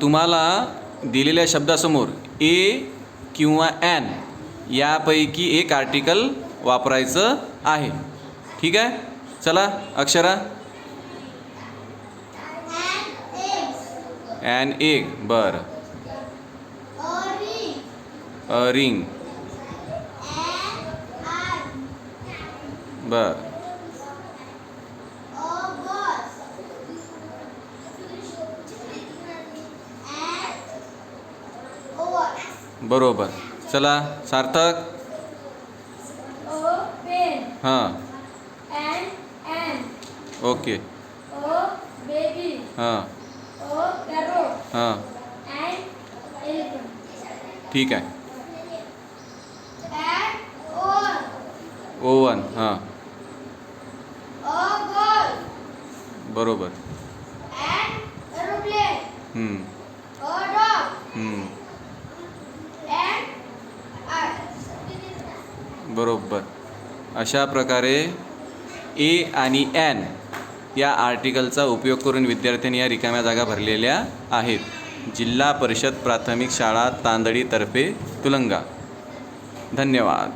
तुम्हाला दिलेल्या शब्दासमोर ए किंवा ॲन यापैकी एक आर्टिकल वापरायचं आहे. ठीक आहे? चला अक्षरा. ॲन एक बरं. अ रिंग. बर. बरोबर. चला सार्थक. हाँ. ओके. हाँ. हाँ. ठीक आहे. ओवन. हाँ. बरोबर. हम्म, हम्म, बरोबर. अशा प्रकारे ए आणि एन या आर्टिकलचा उपयोग करून विद्यार्थ्यांनी या रिकाम्या जागा भरलेल्या आहेत. जिल्हा परिषद प्राथमिक शाळा तांदळीतर्फे तुलंगा. धन्यवाद.